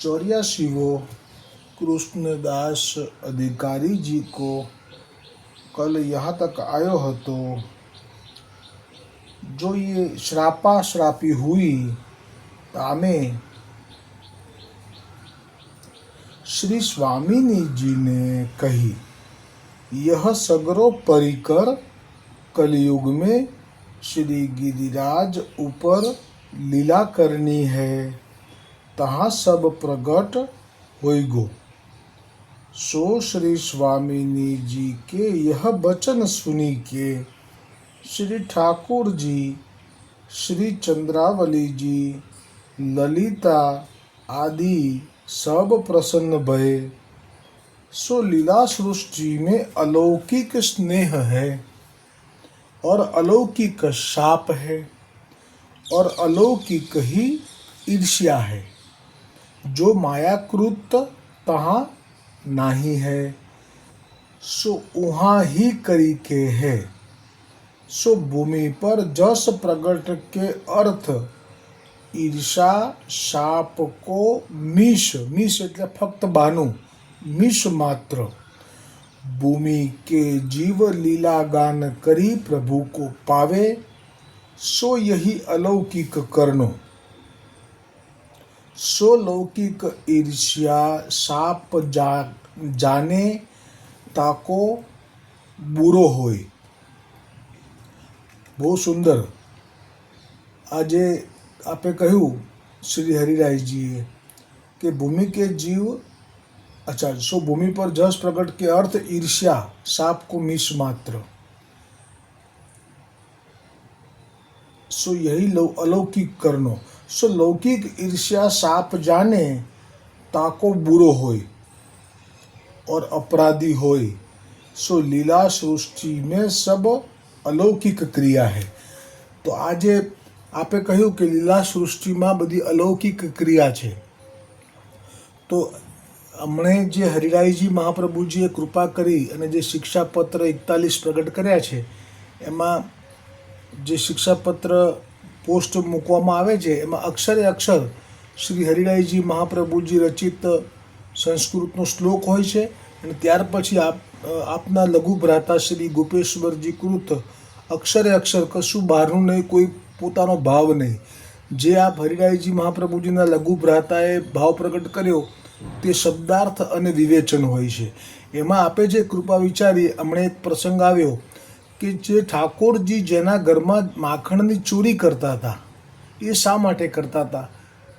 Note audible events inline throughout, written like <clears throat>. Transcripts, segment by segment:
चौरासी वो कृष्णदास अधिकारी जी को कल यहाँ तक आयो हो तो जो ये श्रापा श्रापी हुई, तामे श्री स्वामी जी ने कही, यह सगरो परिकर कलयुग में श्री गिरिराज ऊपर लीला करनी है। तहाँ सब प्रगट होइगो। सो श्री स्वामिनी जी के यह वचन सुनी के श्री ठाकुर जी, श्री चंद्रावली जी, ललिता आदि सब प्रसन्न भय सो लीला सृष्टि में अलौकिक स्नेह है और अलौकिक शाप है और अलौकिक ही ईर्ष्या है। जो मायाकृत तहाँ नाही है सो वहाँ ही करी के है सो भूमि पर जस प्रगट के अर्थ ઈર્ષા શાપ કો મીશ મીશ એટલે ફક્ત બાનું મીશ માત્ર ભૂમિ के जीव लीला गान करी प्रभु को पावे सो यही अलौकिक करनो सो लौकिक ईर्ष्या साप जा जाने તાકો બુરો હોય બહુ સુંદર આજે આપે કહ્યું શ્રી હરિરાયજીએ કે ભૂમિ કે જીવ अच्छा सो भूमि पर जस प्रकट के अर्थ ईर्ष्या साप को मिश मात्र सो यही लौ अलौकिक करनो सो लौकिक ईर्ष्या साप जाने ताको बुरो होय और अपराधी होय सो लीला सृष्टि में सब अलौकिक ક્રિયા है તો આજે આપે કહ્યું કે લીલા સૃષ્ટિમાં બધી અલૌકિક ક્રિયા છે તો હમણે જે હરિરાયજી મહાપ્રભુજીએ કૃપા કરી અને જે શિક્ષાપત્ર એકતાલીસ પ્રગટ કર્યા છે એમાં જે શિક્ષાપત્ર પોસ્ટ મૂકવામાં આવે છે, એમાં અક્ષરે અક્ષર શ્રી હરિરાયજી મહાપ્રભુજી રચિત સંસ્કૃતનો શ્લોક હોય છે અને ત્યાર પછી આપ, આપના લઘુ ભ્રાતા શ્રી ગોપેશ્વરજી કૃત અક્ષરે અક્ષર કશું બહારનું નહીં, કોઈ પોતાનો ભાવ નહીં. જે આપ હરિરાયજી મહાપ્રભુજીના લઘુ ભ્રાતાએ ભાવ પ્રગટ કર્યો, તે શબ્દાર્થ અને વિવેચન હોય છે. એમાં આપે જે કૃપા વિચારી, હમણે એક પ્રસંગ આવ્યો. કે જે ઠાકોરજી જેના ઘરમાં માખણની ચોરી કરતા હતા, એ શા માટે કરતા હતા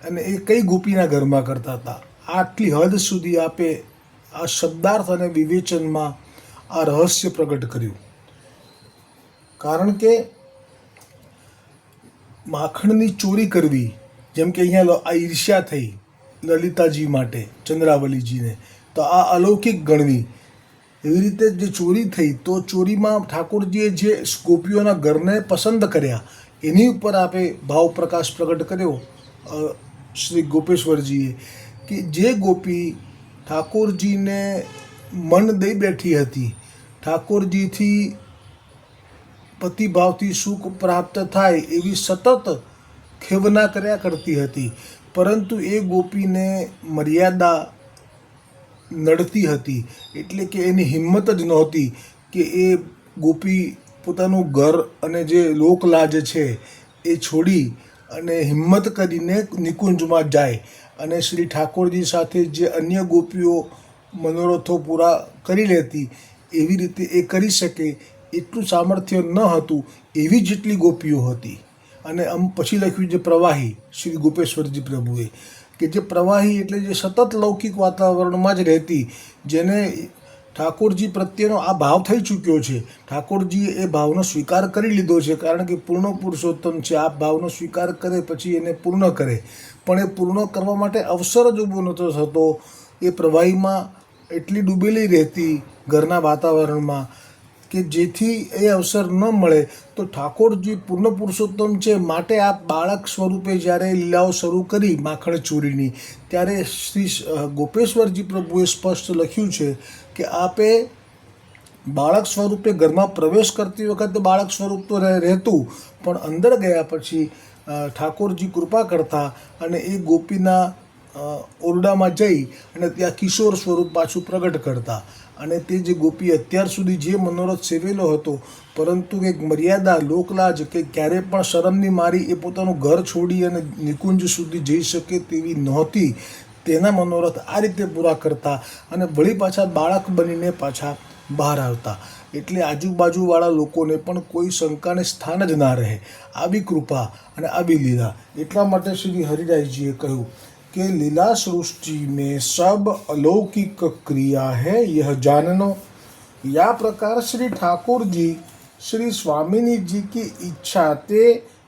અને એ કઈ ગોપીના ઘરમાં કરતા હતા? આટલી હદ સુધી આપે આ શબ્દાર્થ અને વિવેચનમાં આ રહસ્ય પ્રગટ કર્યું. કારણ કે માખણની ચોરી કરવી, જેમ કે અહીંયા આ ઈર્ષ્યા થઈ લલિતાજી માટે, ચંદ્રાવલીજીને, તો આ અલૌકિક ગણવી એવી રીતે જે ચોરી થઈ, તો ચોરીમાં ઠાકોરજીએ જે ગોપીઓના ઘરને પસંદ કર્યા, એની ઉપર આપે ભાવ પ્રકાશ પ્રગટ કર્યો શ્રી ગોપેશ્વરજીએ, કે જે ગોપી ઠાકોરજીને મન દઈ બેઠી હતી, ઠાકોરજીથી પતિભાવથી સુખ પ્રાપ્ત થાય એવી સતત ખેવના કર્યા કરતી હતી. પરંતુ એ ગોપીને મર્યાદા નડતી હતી. એટલે કે એની હિંમત જ નહોતી કે એ ગોપી પોતાનું ઘર અને જે લોકલાજ છે એ છોડી અને હિંમત કરીને નિકુંજમાં જાય. અને શ્રી ઠાકોરજી સાથે જે અન્ય ગોપીઓ મનોરથો પૂરા કરી લેતી, એવી રીતે એ કરી શકે એટલું સામર્થ્ય ન હતું એવી જેટલી ગોપીઓ હતી. અને આમ પછી લખ્યું જે પ્રવાહી, શ્રી ગોપેશ્વરજી પ્રભુએ. કે જે પ્રવાહી એટલે જે સતત લૌકિક વાતાવરણમાં જ રહેતી, જેને ઠાકોરજી પ્રત્યેનો આ ભાવ થઈ ચૂક્યો છે. ઠાકોરજીએ એ ભાવનો સ્વીકાર કરી લીધો છે, કારણ કે પૂર્ણ પુરુષોત્તમ છે. આ ભાવનો સ્વીકાર કરે પછી એને પૂર્ણ કરે. પણ એ પૂર્ણ કરવા માટે અવસર જ ઊભો નહોતો થતો. એ પ્રવાહીમાં એટલી ડૂબેલી રહેતી ઘરના વાતાવરણમાં કે જેથી એ અવસર ન મળે, તો ઠાકોરજી પૂર્ણ પુરુષોત્તમ છે માટે આ બાળક સ્વરૂપે જ્યારે લીલાઓ શરૂ કરી માખણ ચોરીની, ત્યારે શ્રી ગોપેશ્વરજી પ્રભુએ સ્પષ્ટ લખ્યું છે કે આપે બાળક સ્વરૂપે ઘરમાં પ્રવેશ કરતી વખતે બાળક સ્વરૂપ તો રહે- રહેતું, પણ અંદર ગયા પછી ઠાકોરજી કૃપા કરતા અને એ ગોપીના ઓરડામાં જઈ અને ત્યાં કિશોર સ્વરૂપ પાછું પ્રગટ કરતા. અને તે જે ગોપી અત્યાર સુધી જે મનોરથ સેવેલો હતો, પરંતુ એક મર્યાદા, લોકલાજ કે ક્યારે પણ શરમની મારી એ પોતાનું ઘર છોડી અને નિકુંજ સુધી જઈ શકે તેવી નહોતી. તેના મનોરથ આ રીતે પૂરા કરતા અને વળી પાછા બાળક બનીને પાછા બહાર આવતા. એટલે આજુબાજુવાળા લોકોને પણ કોઈ શંકાને સ્થાન જ ના રહે. આવી કૃપા અને આવી લીલા. એટલા માટે શ્રી હરિરાયજીએ કહ્યું કે લીલા सृष्टि में सब अलौकिक क्रिया है यह जाननो या प्रकार श्री ठाकुर जी श्री स्वामिनी जी की इच्छा ते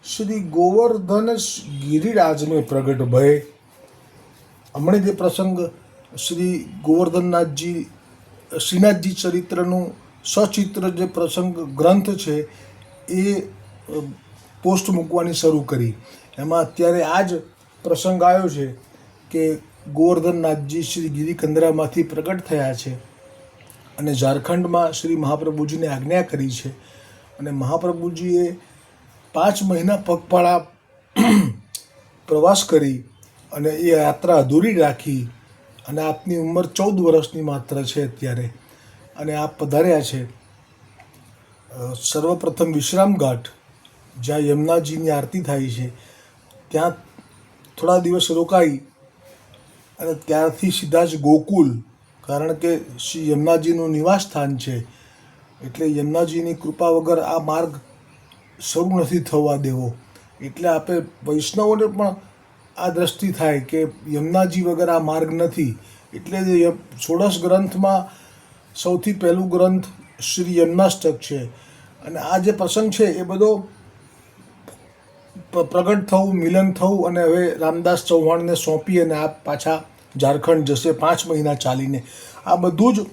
श्री गोवर्धन गिरिराज में प्रगट भय હમણાં જે પ્રસંગ શ્રી ગોવર્ધનનાથજી શ્રીનાથજી ચરિત્રનું સચિત્ર જે પ્રસંગ ગ્રંથ છે એ અ, પોસ્ટ મૂકવાની શરૂ કરી એમાં અત્યારે આ જ પ્રસંગ આવ્યો છે કે ગોવર્ધનનાથજી શ્રી ગિરિકંદરામાંથી પ્રગટ થયા છે અને ઝારખંડમાં શ્રી મહાપ્રભુજીને આજ્ઞા કરી છે. અને મહાપ્રભુજીએ પાંચ મહિના પગપાળા <clears throat> પ્રવાસ કરી અને એ યાત્રા અધૂરી રાખી અને આપની ઉંમર ચૌદ વર્ષની માત્ર છે અત્યારે. અને આપ પધાર્યા છે. સર્વપ્રથમ વિશ્રામ ઘાટ, જ્યાં યમુનાજીની આરતી થાય છે. ત્યાં થોડા દિવસ રોકાઈ અને ત્યારથી સીધા જ ગોકુલ, કારણ કે શ્રી યમુનાજીનું નિવાસ સ્થાન છે. એટલે યમુનાજીની કૃપા વગર આ માર્ગ શરૂ નથી થવા દેવો. એટલે આપણે વૈષ્ણવોને પણ આ દ્રષ્ટિ થાય કે યમુનાજી વગર આ માર્ગ નથી. એટલે ષોડશ ગ્રંથમાં સૌથી પહેલું ગ્રંથ શ્રી યમુનાષ્ટક છે. અને આ જે પ્રસંગ છે એ બધો પ્રગટ થવું, મિલન થવું અને હવે રામદાસ ચૌહાણને સોંપી અને આ પાછા ઝારખંડ જશે પાંચ મહિના ચાલીને આ બધું જ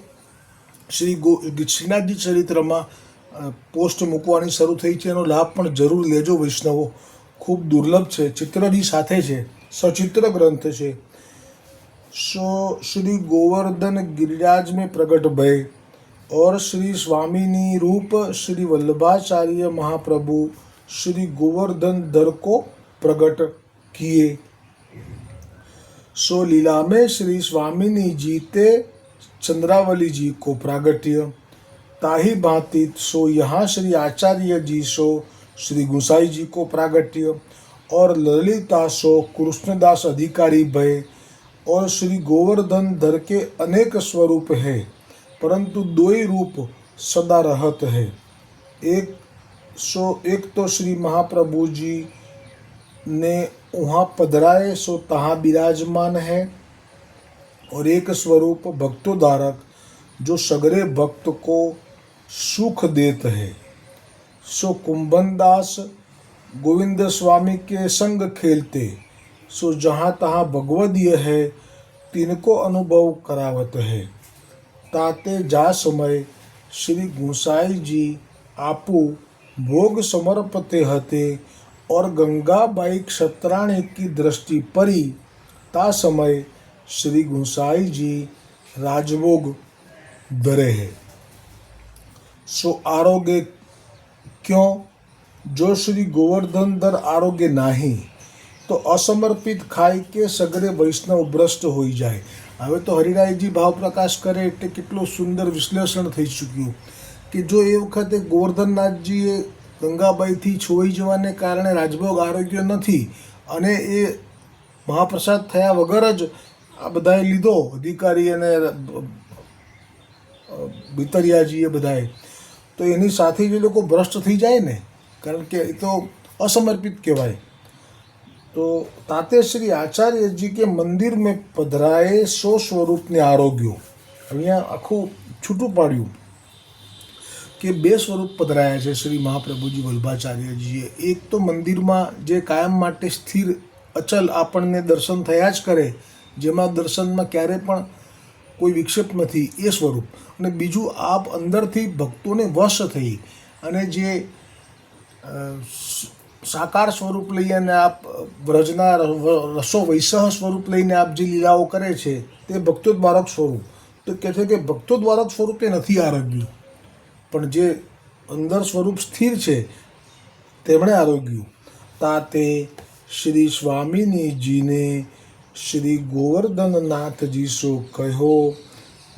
શ્રી ગો શ્રીનાથજી ચરિત્રમાં અ, પોસ્ટ મૂકવાની શરૂ થઈ છે એનો લાભ પણ જરૂર લેજો વૈષ્ણવો ખૂબ દુર્લભ છે ચિત્રની સાથે છે સચિત્ર ગ્રંથ છે सो श्री गोवर्धन गिरिराज में प्रकट भय और श्री स्वामिनी रूप श्री वल्लभाचार्य महाप्रभु श्री गोवर्धन धर को प्रकट किए सो लीला में श्री स्वामिनी जी ते चंद्रावली जी को प्रागट्य। ताही भांति सो यहाँ श्री आचार्य जी सो श्री गुसाई जी को प्रागट्य। और ललिता सो कृष्णदास अधिकारी भय। और श्री गोवर्धन धर के अनेक स्वरूप है, परंतु दो ही रूप सदा रहत है। एक सो एक तो श्री महाप्रभु जी ने वहाँ पधराए सो तहाँ विराजमान है। और एक स्वरूप भक्तोद्धारक, जो सगरे भक्त को सुख देत है। सो कुंभन दास गोविंद स्वामी के संग खेलते, सो जहाँ तहाँ भगवदीय है, तिनको अनुभव करावत है। ताते जा समय श्री गोसाई जी आपू भोग समर्पते हते और गंगाबाई क्षत्राणी की दृष्टि परी ता समय श्री गुसाई जी राजभोग धरे है सो आरोग्य क्यों जो श्री गोवर्धन दर आरोग्य नाही તો અસમર્પિત ખાઈ કે સગરે વૈષ્ણવ ભ્રષ્ટ હોઈ જાય હવે તો હરિરાયજી ભાવ પ્રકાશ કરે એટલે કેટલું સુંદર વિશ્લેષણ થઈ ચૂક્યું કે જો એ વખતે ગોવર્ધનનાથજીએ ગંગાબાઈથી છોઈ જવાને કારણે રાજભોગ આરોગ્ય નથી અને એ મહાપ્રસાદ થયા વગર જ આ બધાએ લીધો. અધિકારી અને બિતરિયાજી એ બધાએ. તો એની સાથે જે લોકો ભ્રષ્ટ થઈ જાય ને, કારણ કે એ તો અસમર્પિત કહેવાય. તો તાતે શ્રી આચાર્યજી કે મંદિર મેં પધરાએ સો સ્વરૂપને આરોગ્યો. અહીંયા આખું છૂટું પાડ્યું. કે બે સ્વરૂપ પધરાયા છે શ્રી મહાપ્રભુજી વલ્ભાચાર્યજીએ. એક તો મંદિરમાં જે કાયમ માટે સ્થિર, અચલ આપણને દર્શન થયા જ કરે, જેમાં દર્શનમાં ક્યારે પણ કોઈ વિક્ષેપ નથી, એ સ્વરૂપ. અને બીજું, આપ અંદરથી ભક્તોને વશ થઈ અને જે સાકાર સ્વરૂપ લઈ અને આપ વ્રજના રસો વૈસહ સ્વરૂપ લઈને આપ જે લીલાઓ કરે છે, તે ભક્તો દ્વારક સ્વરૂપ. તો કહે છે કે ભક્તો દ્વારક સ્વરૂપે નથી આરોગ્યું પણ જે અંદર સ્વરૂપ સ્થિર છે તેમણે આરોગ્યું તાતે શ્રી સ્વામિનીજીને શ્રી गोवर्धननाथ સો કહો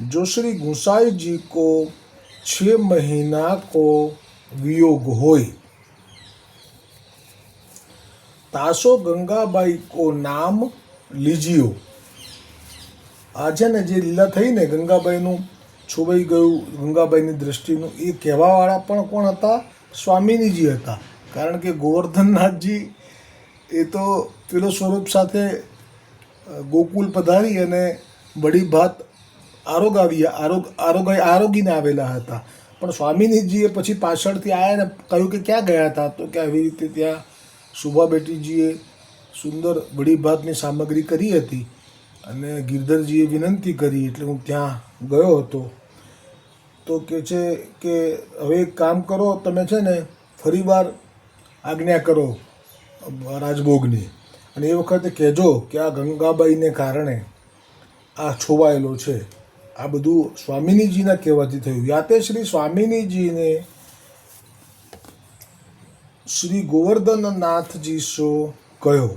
જો શ્રી ગુસાઈજી કો છ મહિના કો વિયોગ હોય તાસો ગંગાબાઈ કો નામ લીજિયો આ છે ને જે લીલા થઈ ને ગંગાબાઈનું છુબાઈ ગયું. ગંગાબાઈની દ્રષ્ટિનું એ કહેવાવાળા પણ કોણ હતા? સ્વામિનીજી હતા. કારણ કે ગોવર્ધનનાથજી એ તો પેલો સ્વરૂપ સાથે ગોકુલ પધારી અને બડી ભાત આરોગ આવ્યા આરોગ આરોગાઈ આરોગીને આવેલા હતા. પણ સ્વામિનીજીએ પછી પાછળથી આવ્યા ને કહ્યું કે ક્યાં ગયા હતા? તો કે આવી રીતે ત્યાં શુભા બેટીજીએ સુંદર બડી ભાતની સામગ્રી કરી હતી. અને ગિરધરજીએ વિનંતી કરી એટલે હું ત્યાં ગયો હતો. તો કે છે કે હવે એક કામ કરો, તમે છે ને ફરીવાર આજ્ઞા કરો રાજભોગની. અને એ વખતે કહેજો કે આ ગંગાબાઈને કારણે આ છોવાયેલો છે. આ બધું સ્વામિનીજીના કહેવાથી થયું. યાતે શ્રી સ્વામિનીજીને શ્રી ગોવર્ધનનાથજી શો કહ્યો,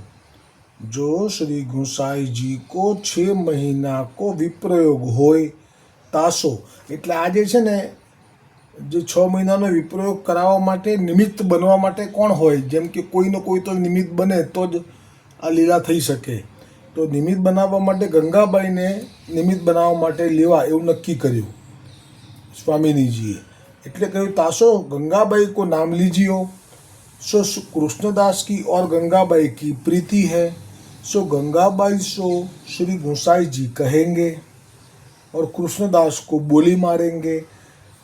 જો શ્રી ગુસાઈજી કો છ મહિના કો વિપ્રયોગ હોય તાસો. એટલે આજે છે ને, જે છ મહિનાનો વિપ્રયોગ કરાવવા માટે નિમિત્ત બનવા માટે કોણ હોય? જેમ કે કોઈનો કોઈ તો નિમિત્ત બને તો જ આ લીલા થઈ શકે. તો નિમિત્ત બનાવવા માટે ગંગાબાઈને નિમિત્ત બનાવવા માટે લેવા એવું નક્કી કર્યું સ્વામિનીજીએ. એટલે કહ્યું, તાસો, ગંગાબાઈ કો નામ લીજીઓ સો कृष्णदास की और गंगाबाई की प्रीति है सो गंगाबाई सो श्री गोसाई जी कहेंगे और कृष्णदास को बोली मारेंगे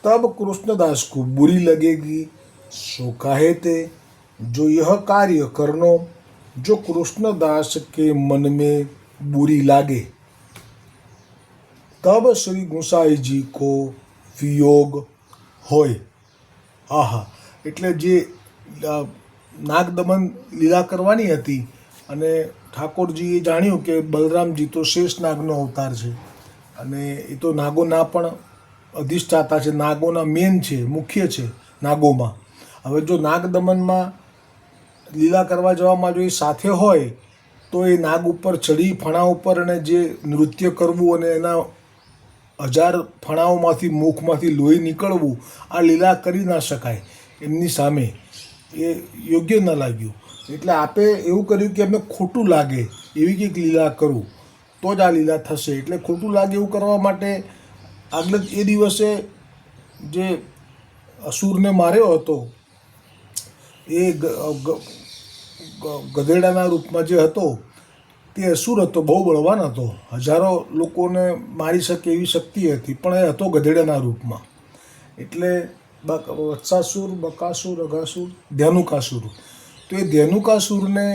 तब कृष्णदास को बुरी लगेगी सो कहे थे जो यह कार्य करनो जो कृष्णदास के मन में बुरी लागे तब श्री गोसाई जी को વિયોગ હોય આહા એટલે જે અ, નાગદમન લીલા કરવાની હતી અને ઠાકોરજીએ જાણ્યું કે બલરામજી તો શેષ નાગનો અવતાર છે અને એ તો નાગોના પણ અધિષ્ઠાતા છે. નાગોના મેન છે, મુખ્ય છે નાગોમાં. હવે જો નાગદમનમાં લીલા કરવા જવામાં જો એ સાથે હોય, તો એ નાગ ઉપર ચડી ફણા ઉપર અને જે નૃત્ય કરવું અને એના હજાર ફણાઓમાંથી મુખમાંથી લોહી નીકળવું, આ લીલા કરી ના શકાય. એમની સામે એ યોગ્ય ન લાગ્યું. એટલે આપે એવું કર્યું કે એમને ખોટું લાગે એવી કંઈક લીલા કરું. તો જ આ લીલા થશે. એટલે ખોટું લાગે એવું કરવા માટે આગલે એ દિવસે જે અસુરને માર્યો હતો, એ ગધેડાના રૂપમાં જે હતો, તે અસુર હતો, બહુ બળવાન હતો. હજારો લોકોને મારી શકે એવી શક્તિ હતી, પણ એ હતો ગધેડાના રૂપમાં. એટલે વત્સાસુર, બકાસુર અઘાસુર ધ્યાનુકાસુર. તો એ ધ્યાનુકાસુરને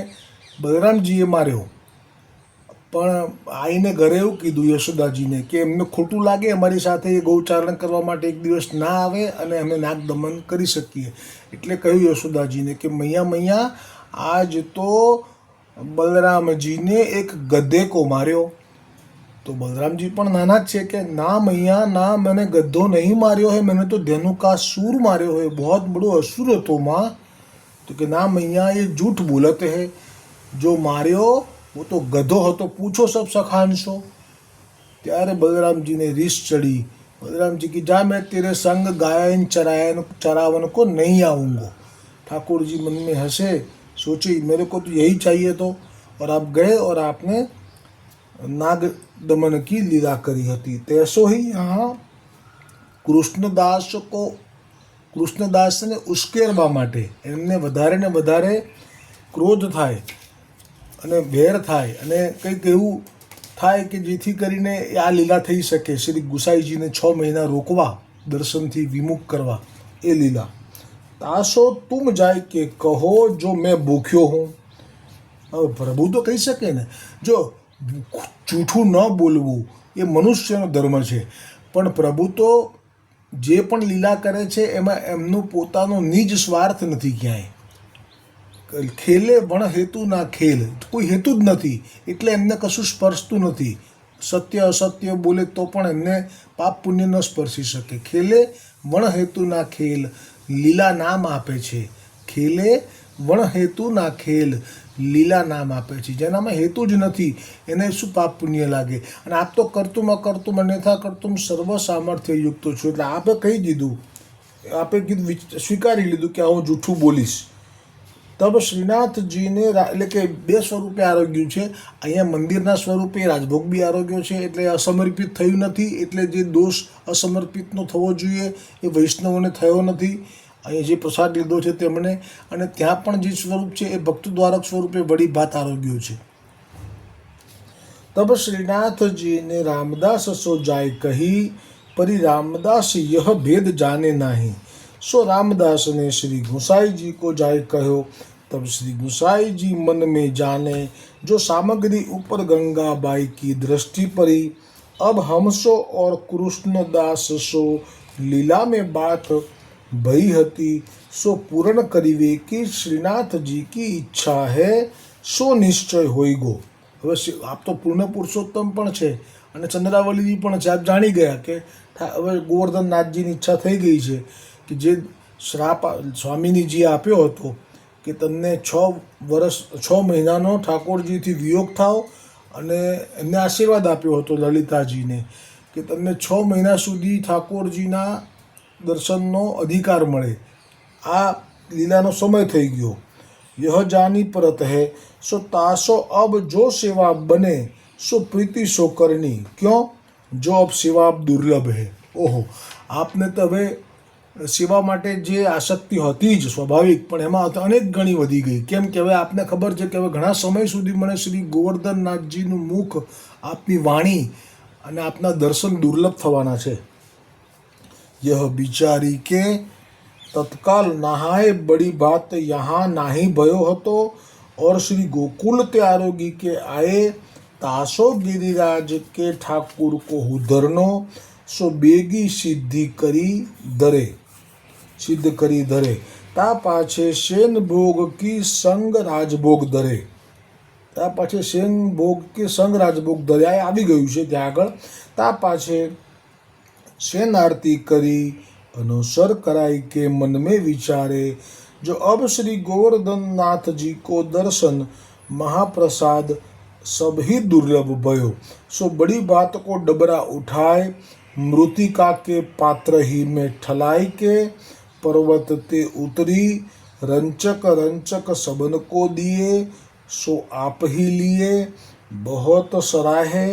બલરામજીએ માર્યો. પણ આઈને ઘરે એવું કીધું યશોદાજીને કે એમને ખોટું લાગે, અમારી સાથે એ ગૌચારણ કરવા માટે એક દિવસ ના આવે અને અમે નાગ દમન કરી શકીએ. એટલે કહ્યું યશોદાજીને કે મૈયા મૈયા, આજ તો બલરામજીને એક ગધેકો માર્યો. તો બલરામજી પણ નાના જ છે કે, ના મૈયા, ના મને ગધો નહીં માર્યો હે, મને તો ધેનુકા સૂર માર્યો હે, બહોત બડો અસુર હતો માં. તો કે ના મૈયા, એ જૂઠ બોલત હે. જો માર્યો वो तो गधो હતો પૂછો સબ સખાંશો ત્યારે બલરામજીને રીસ ચડી बलरामजी की जा मैं तेरे संग गायन चरायन चरावन को नहीं आऊँगा ठाकुर जी मन में हंसे सोची मेरे को तो यही चाहिए तो और आप गए और आपने नाग दमन की लीला करी હતી तैसो ही यहाँ કૃષ્ણદાસ કો કૃષ્ણદાસને ઉશ્કેરવા માટે એમને વધારે ને વધારે ક્રોધ થાય અને વેર થાય અને કંઈક એવું થાય કે જેથી કરીને આ લીલા થઈ શકે. શ્રી ગુસાઈજીને છ મહિના રોકવા, દર્શનથી વિમુખ કરવા, એ લીલા. તાશો તુમ જાય કે કહો જો મેં ભૂખ્યો હું. હવે પ્રભુ તો કહી શકે ને, જો જૂઠું ન બોલવું એ મનુષ્યનો ધર્મ છે. પણ પ્રભુ તો જે પણ લીલા કરે છે એમાં એમનું પોતાનો નિજ સ્વાર્થ નથી ક્યાંય. ખેલે વણ હેતુ ખેલ. કોઈ હેતુ જ નથી. એટલે એમને કશું સ્પર્શતું નથી. સત્ય અસત્ય બોલે તો પણ એમને પાપ પુણ્ય ન સ્પર્શી શકે. ખેલે વણ હેતુ ખેલ. લીલા નામ આપે છે. ખેલે વણ હેતુ ખેલ. લીલા નામ આપે છે. જેનામાં હેતુ જ નથી. એને શું પાપ પુણ્ય લાગે? અને આપ તો કરતુંમાં કરતું અન્યથા કરતું સર્વ સામર્થ્ય યુક્ત છું. એટલે આપે કહી દીધું. આપે કીધું સ્વીકારી લીધું કે હું જૂઠું બોલીશ. તબ શ્રીનાથજીને એટલે કે બે સ્વરૂપે આરોગ્યું છે. અહીંયા મંદિરના સ્વરૂપે રાજભોગ બી આરોગ્યો છે, એટલે અસમર્પિત થયું નથી, એટલે જે દોષ અસમર્પિતનો થવો જોઈએ એ વૈષ્ણવોને થયો નથી. અહીંયા જે પ્રસાદ લીધો છે તેમણે, અને ત્યાં પણ જે સ્વરૂપ છે એ ભક્ત દ્વારક સ્વરૂપે વળી ભાત આરોગ્યું છે. તબ શ્રીનાથજીને રામદાસ સો જાય કહી, પરી રામદાસ યહ ભેદ જાને નહીં. सो रामदास ने श्री गुसाई जी को जाय कहो तब श्री गुसाई जी मन में जाने जो सामग्री ऊपर गंगा बाई की दृष्टि पड़ी अब हमसो और कृष्णदास सो लीला में बात भई हती सो पूर्ण करीवे कि श्रीनाथ जी की इच्छा है सो निश्चय होई गो હવે શિ- આપ તો પૂર્ણ પુરુષોત્તમ પણ છે અને ચંદ્રાવલીજી પણ છે આપ જાણી ગયા કે થા- હવે ગોવર્ધનનાથજીની ઈચ્છા થઈ ગઈ છે કે જે શ્રાપ સ્વામીનીજીએ આપ્યો હતો કે તમને છ વર્ષ છ મહિનાનો ઠાકોરજીથી વિયોગ થાઓ અને એમને આશીર્વાદ આપ્યો હતો લલિતાજીને કે તમને છ મહિના સુધી ઠાકોરજીના દર્શનનો અધિકાર મળે. આ લીલાનો સમય થઈ ગયો. યહ જાની પરત હે, સો તાસો અબ જો સેવા બને, સો પ્રીતિ સો કરની. ક્યો? જો અબ સેવા દુર્લભ હે. ઓહો, આપને તો હવે સેવા માટે જે આસક્તિ હતી જ સ્વાભાવિક, પણ એમાં અનેક ગણી વધી ગઈ. કેમ કે હવે આપને ખબર છે કે હવે ઘણા સમય સુધી મને શ્રી ગોવર્ધનનાથજીનું મુખ આપની વાણી અને આપના દર્શન દુર્લભ થવાના છે. યહ બિચારી કે તત્કાલ નહાય બડી ભાત યહાં નાહી ભયો હતો ઓર શ્રી ગોકુલ તે આરોગી કે આયે તાસો ગિરિરાજ કે ઠાકુર કો હુધરનો સો બેગી સિદ્ધિ કરી દરે. સિદ્ધ કરી ધરે તા પાછે શેન ભોગ કી સંગ રાજભોગ ધરે તા પાછે શેન ભોગ કે સંગ રાજભોગ ધરે આ આવી ગયું છે ત્યાં આગળ તા પાછે सेन आरती करी अनुसर कराई के मन में विचारे जो अब श्री गोवर्धन नाथ जी को दर्शन महाप्रसाद सब ही दुर्लभ भयो सो बड़ी बात को डबरा उठाए मृतिका के पात्र ही में ठलाई के पर्वत ते उतरी रंचक रंचक सबन को दिए सो आप ही लिए बहुत सराहे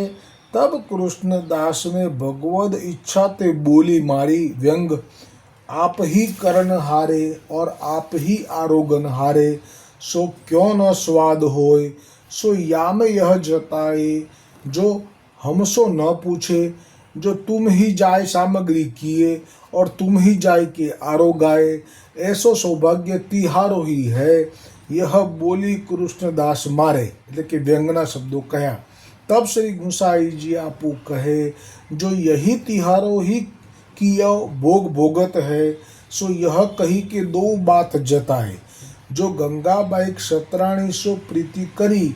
तब कृष्णदास ने भगवद इच्छा ते बोली मारी व्यंग आप ही करण हारे और आप ही आरोगन हारे सो क्यों न स्वाद होय सो याम यह जताए जो हमसो न पूछे जो तुम ही जाय सामग्री किए और तुम ही जाय के आरोगाए ऐसो સૌભાગ્ય તિહારો ही है यह बोली કૃષ્ણદાસ મારે એટલે કે વ્યંગના શબ્દો કહ્યા तब श्री गुसाई जी आपू कहे जो यही तिहारो ही किया भोग भोगत है सो यह कही के दो बात जताए जो गंगाबाई क्षत्राणी सो प्रीति करी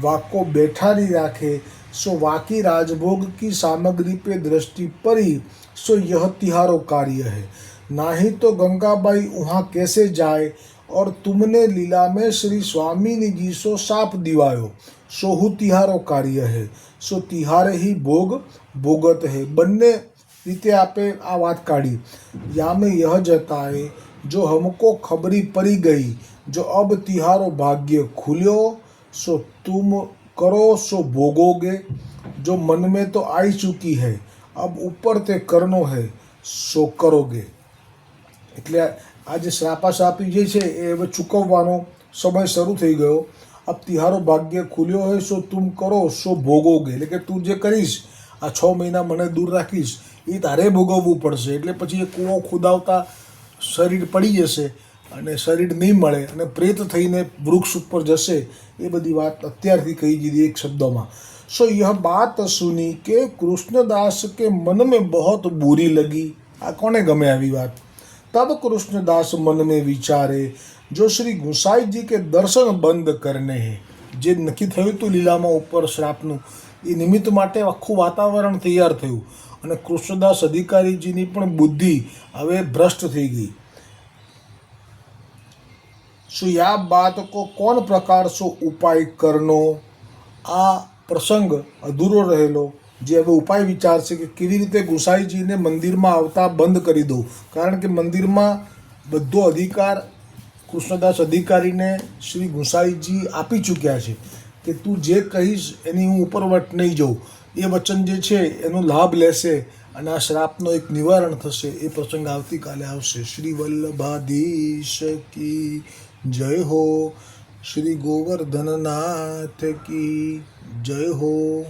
वाको बैठारी राखे सो वाकी राजभोग की सामग्री पे दृष्टि पड़ी सो यह तिहारो कार्य है ना ही तो गंगाबाई वहाँ कैसे जाए और तुमने लीला में श्री स्वामी जी सो साप दिवायो સોહુ તિહારો કાર્ય હે સો તિહારે ही ભોગ ભોગત હે બંને રીતે આપે આ વાત કાઢી યામે યહ જતાએ જો હમકો ખબરી પડી ગઈ જો અબ તિહારો ભાગ્ય ખુલ્યો સો તુમ કરો સો ભોગોગે जो मन में तो आई चुकी है अब ऊपर ते करनो है सो करोगे એટલે આ જે શ્રાપાશ્રાપી જે છે એ હવે ચૂકવવાનો સમય શરૂ થઈ ગયો અબ તિહારો ભાગ્ય ખુલ્યો હોય સો તુમ કરો સો ભોગોગે એટલે કે તું જે કરીશ આ છ મહિના મને દૂર રાખીશ એ તારે ભોગવવું પડશે એટલે પછી એ કૂવો ખુદાવતા શરીર પડી જશે અને શરીર નહીં મળે અને પ્રેત થઈને વૃક્ષ ઉપર જશે, એ બધી વાત અત્યારથી કહી દીધી એક શબ્દોમાં. સો યહ બાત સુની કે કૃષ્ણદાસ કે મન મેં બહોત બુરી લગી. આ કોને ગમે આવી વાત? તબ કૃષ્ણદાસ મનને વિચારે, જો શ્રી ગુસાઈજી કે દર્શન બંધ કરને હે. જે નક્કી થયું હતું લીલામાં ઉપર શ્રાપનું, એ નિમિત્ત માટે આખું વાતાવરણ તૈયાર થયું. અને કૃષ્ણદાસ અધિકારીજીની પણ બુદ્ધિ હવે ભ્રષ્ટ થઈ ગઈ. શું સુયા બાત કો કોણ પ્રકાર સો ઉપાય કરનો? આ પ્રસંગ અધૂરો રહેલો. જે હવે ઉપાય વિચારશે કે કેવી રીતે ગુસાઈજીને મંદિરમાં આવતા બંધ કરી દઉં. કારણ કે મંદિરમાં બધો અધિકાર કૃષ્ણદાસ અધિકારીને શ્રી ગુસાઈજી આપી ચૂક્યા છે કે તું જે કહીશ એની હું ઉપરવટ નહીં જઉં. એ વચન જે છે એનો લાભ લેશે અને આ શ્રાપનો એક નિવારણ થશે. એ પ્રસંગ આવતીકાલે આવશે. શ્રી વલ્લભાધીશ કી જય હો શ્રી ગોવર્ધનનાથ કી જય હો.